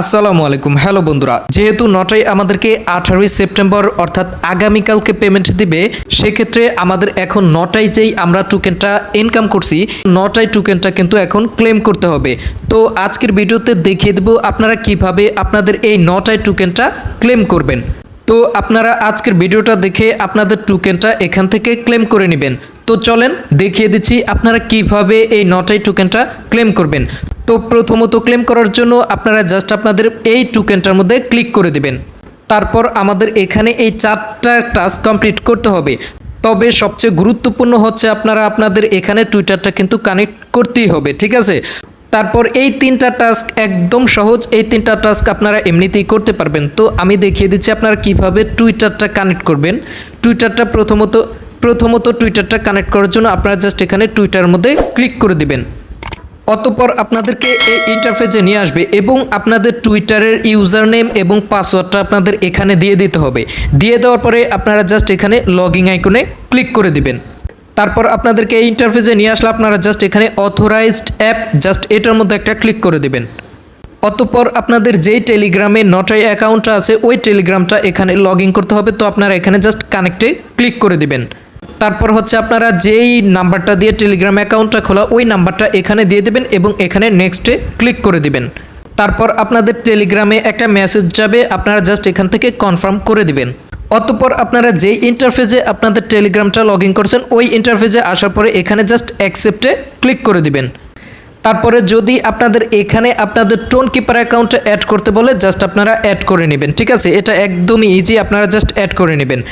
আসসালামু আলাইকুম। হ্যালো বন্ধুরা, যেহেতু নটাই আমাদেরকে আঠারোই সেপ্টেম্বর, অর্থাৎ আগামীকালকে পেমেন্ট দিবে, সেক্ষেত্রে আমাদের এখন নটায় যেই আমরা টোকেনটা ইনকাম করছি, নটায় টোকেনটা কিন্তু এখন ক্লেম করতে হবে। তো আজকের ভিডিওতে দেখিয়ে দেবো আপনারা কীভাবে আপনাদের এই নটায় টোকেনটা ক্লেম করবেন। তো আপনারা আজকের ভিডিওটা দেখে আপনাদের টোকেনটা এখান থেকে ক্লেম করে নেবেন। তো চলেন দেখিয়ে দিচ্ছি আপনারা কীভাবে এই নটাই টোকেনটা ক্লেম করবেন। তো প্রথমত ক্লেম করার জন্য আপনারা জাস্ট আপনাদের এই টোকেনটার মধ্যে ক্লিক করে দেবেন। তারপর আমাদের এখানে এই চারটা টাস্ক কমপ্লিট করতে হবে। তবে সবচেয়ে গুরুত্বপূর্ণ হচ্ছে আপনারা আপনাদের এখানে টুইটারটা কিন্তু কানেক্ট করতেই হবে, ঠিক আছে? তারপর এই তিনটা টাস্ক একদম সহজ, এই তিনটা টাস্ক আপনারা এমনিতেই করতে পারবেন। তো আমি দেখিয়ে দিচ্ছি আপনারা কীভাবে টুইটারটা কানেক্ট করবেন। টুইটারটা প্রথমত প্রথমত টুইটারটা কানেক্ট করার জন্য আপনারা জাস্ট এখানে টুইটারের মধ্যে ক্লিক করে দিবেন। অতপর আপনাদেরকে এই ইন্টারফেসে নিয়ে আসবে এবং আপনাদের টুইটারের ইউজার নেম এবং পাসওয়ার্ডটা আপনাদের এখানে দিয়ে দিতে হবে। দিয়ে দেওয়ার পরে আপনারা জাস্ট এখানে লগিং আইকনে ক্লিক করে দিবেন। তারপর আপনাদেরকে এই ইন্টারফেসে নিয়ে আসলে আপনারা জাস্ট এখানে অথরাইজড অ্যাপ জাস্ট এটার মধ্যে একটা ক্লিক করে দিবেন। অতপর আপনাদের যেই টেলিগ্রামে নটাই অ্যাকাউন্টটা আছে, ওই টেলিগ্রামটা এখানে লগ করতে হবে। তো আপনারা এখানে জাস্ট কানেক্টে ক্লিক করে দিবেন। তারপর হচ্ছে আপনারা যেই নাম্বারটা দিয়ে টেলিগ্রাম অ্যাকাউন্টটা খোলা, ওই নাম্বারটা এখানে দিয়ে দেবেন এবং এখানে নেক্সটে ক্লিক করে দিবেন। তারপর আপনাদের টেলিগ্রামে একটা মেসেজ যাবে, আপনারা জাস্ট এখান থেকে কনফার্ম করে দিবেন। অতপর আপনারা যেই ইন্টারফেসে আপনাদের টেলিগ্রামটা লগ ইন করছেন, ওই ইন্টারফেসে আসার পরে এখানে জাস্ট অ্যাকসেপ্টে ক্লিক করে দিবেন। তারপরে যদি আপনাদের এখানে আপনাদের টোন কিপার অ্যাকাউন্টে অ্যাড করতে বলে জাস্ট আপনারা অ্যাড করে নেবেন, ঠিক আছে? এটা একদমই ইজি আপনারা জাস্ট অ্যাড করে নেবেন।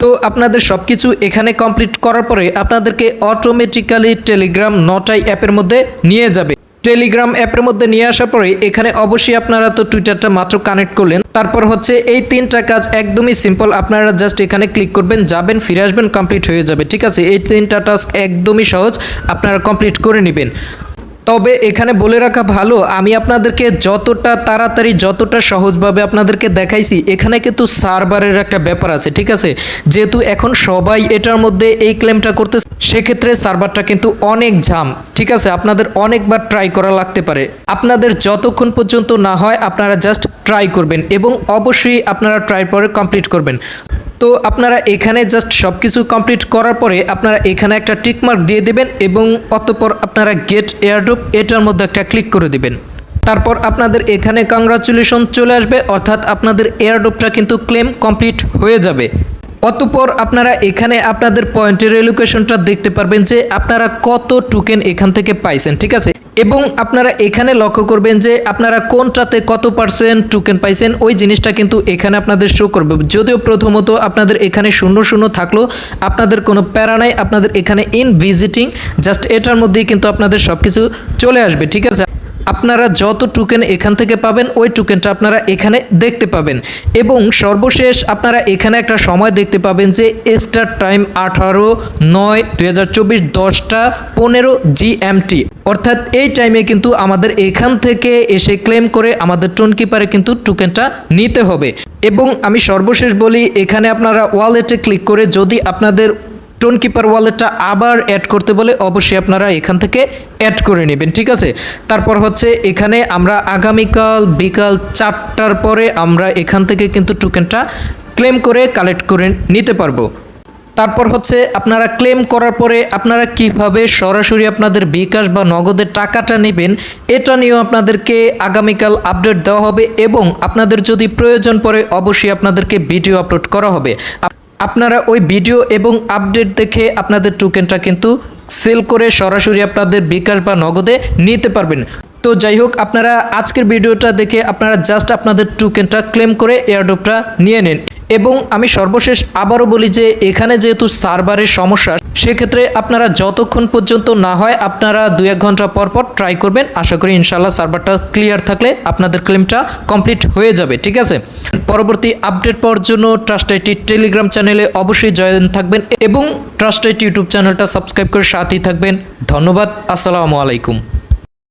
তো আপনাদের সব কিছু এখানে কমপ্লিট করার পরে আপনাদেরকে অটোমেটিক্যালি টেলিগ্রাম নটাই অ্যাপের মধ্যে নিয়ে যাবে। টেলিগ্রাম অ্যাপের মধ্যে নিয়ে আসার পরে এখানে অবশ্যই আপনারা তো টুইটারটা মাত্র কানেক্ট করলেন। তারপর হচ্ছে এই তিনটা কাজ একদমই সিম্পল আপনারা জাস্ট এখানে ক্লিক করবেন, যাবেন, ফিরে আসবেন কমপ্লিট হয়ে যাবে, ঠিক আছে? এই তিনটা টাস্ক একদমই সহজ, আপনারা কমপ্লিট করে নেবেন। তবে এখানে বলে রাখা ভালো, আমি আপনাদেরকে যতটা তাড়াতাড়ি, যতটা সহজভাবে আপনাদেরকে দেখাইছি, এখানে কিন্তু সার্ভারের একটা ব্যাপার আছে, ঠিক আছে? যেহেতু এখন সবাই এটার মধ্যে এই ক্লেমটা করতে সেক্ষেত্রে সার্ভারটা কিন্তু অনেক ঝাম, ঠিক আছে? আপনাদের অনেকবার ট্রাই করা লাগতে পারে। আপনাদের যতক্ষণ পর্যন্ত না হয়, আপনারা জাস্ট ট্রাই করবেন এবং অবশ্যই আপনারা ট্রাই পরে কমপ্লিট করবেন। তো আপনারা এখানে জাস্ট সব কিছু কমপ্লিট করার পরে আপনারা এখানে একটা টিকমার্ক দিয়ে দেবেন এবং অতপর আপনারা গেট এয়ারড্রপ এটার মধ্যে একটা ক্লিক করে দেবেন। তারপর আপনাদের এখানে কংগ্রাচুলেশন চলে আসবে, অর্থাৎ আপনাদের এয়ারড্রপটা কিন্তু ক্লেম কমপ্লিট হয়ে যাবে। অতপর আপনারা এখানে আপনাদের পয়েন্টের এলোকেশনটা দেখতে পারবেন যে আপনারা কত টোকেন এখান থেকে পাইছেন, ঠিক আছে? এবং আপনারা এখানে লক্ষ্য করবেন যে আপনারা কোনটাতে কত পার্সেন্ট টোকেন পাইছেন, ওই জিনিসটা কিন্তু এখানে আপনাদের শো করবে। যদিও প্রথমত আপনাদের এখানে শূন্য শূন্য থাকল, আপনাদের কোনো প্যারা নাই, আপনাদের এখানে ইন ভিজিটিং জাস্ট এটার মধ্যেই কিন্তু আপনাদের সব কিছু চলে আসবে, ঠিক আছে? আপনারা যত টোকেন এখান থেকে পাবেন, ওই টোকেনটা আপনারা এখানে দেখতে পাবেন। এবং সর্বশেষ আপনারা এখানে একটা সময় দেখতে পাবেন যে স্টার টাইম আঠারো নয় দুই হাজার চব্বিশ দশটা পনেরো জিএমটি অর্থাৎ এই টাইমে কিন্তু আমাদের এখান থেকে এসে ক্লেম করে আমাদের টোন কিপারে কিন্তু টোকেনটা নিতে হবে। এবং আমি সর্বশেষ বলি, এখানে আপনারা ওয়ালেটে ক্লিক করে যদি আপনাদের টোন কিপার ওয়ালেটটা আবার অ্যাড করতে বলে অবশ্যই আপনারা এখান থেকে অ্যাড করে নেবেন, ঠিক আছে? তারপর হচ্ছে এখানে আমরা আগামীকাল বিকাল চারটার পরে আমরা এখান থেকে কিন্তু টোকেনটা ক্লেম করে কালেক্ট করে নিতে পারব। তারপর হচ্ছে আপনারা ক্লেম করার পরে আপনারা কীভাবে সরাসরি আপনাদের বিকাশ বা নগদের টাকাটা নেবেন, এটা নিয়েও আপনাদেরকে আগামীকাল আপডেট দেওয়া হবে এবং আপনাদের যদি প্রয়োজন পড়ে অবশ্যই আপনাদেরকে ভিডিও আপলোড করা হবে। আপনারা ওই ভিডিও এবং আপডেট দেখে আপনাদের টোকেনটা কিন্তু সেল করে সরাসরি আপনাদের বিকাশ বা নগদে নিতে পারবেন। তো যাই হোক, আপনারা আজকের ভিডিওটা দেখে আপনারা জাস্ট আপনাদের টোকেনটা ক্লেম করে এয়ারড্রপটা নিয়ে নিন। এবং আমি সর্বশেষ আবারও বলি যে, এখানে যেহেতু সার্ভারের সমস্যা, সেক্ষেত্রে আপনারা যতক্ষণ পর্যন্ত না হয়, আপনারা দু এক ঘণ্টা পর পর ট্রাই করবেন। আশা করি ইনশাল্লাহ সার্ভারটা ক্লিয়ার থাকলে আপনাদের ক্লেমটা কমপ্লিট হয়ে যাবে, ঠিক আছে? পরবর্তী আপডেট পাওয়ার জন্য ট্রাস্ট আইটি টেলিগ্রাম চ্যানেলে অবশ্যই জয়েন থাকবেন এবং ট্রাস্ট আইটি ইউটিউব চ্যানেলটা সাবস্ক্রাইব করে সাথেই থাকবেন। ধন্যবাদ, আসসালামু আলাইকুম।